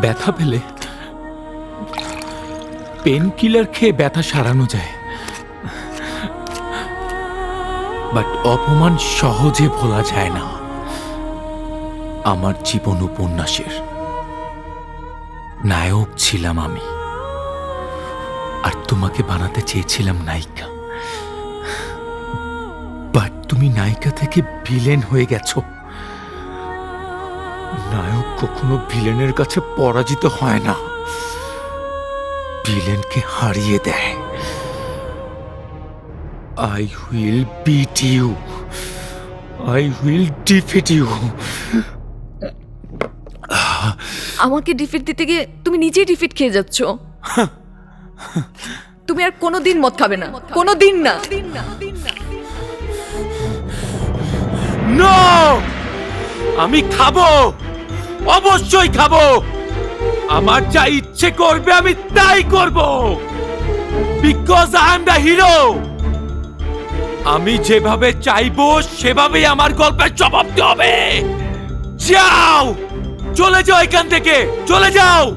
ব্যথা পেলে pain killer খেয়ে ব্যথা সারানো যায়। বাট অপমান সহজে ভোলা যায় না। আমার জীবন উপন্যাসের নায়ক ছিলাম আমি। আর তোমাকে বানাতে চেয়েছিলাম নায়িকা। বাট তুমি নায়িকা থেকে ভিলেন হয়ে গেছো। নায়ক কখনো ভিলেনের কাছে পরাজিত হয় না। ভিলেনকে হারিয়ে দেয়। I will beat you I will defeat you আমাকে ডিফিট দিতে গিয়ে তুমি নিজেই ডিফিট খেয়ে যাচ্ছ। তুমি আর কোনোদিন মদ খাবে না। কোনোদিন না। আমি খাব। অবশ্যই খাব। আমার যা ইচ্ছে করবে আমি তাই করব। Because I am the hero আমি যেভাবে চাইব, সেভাবেই আমার গল্পের জবাব হবে। যাও! চলে যাও এখান থেকে। চলে যাও!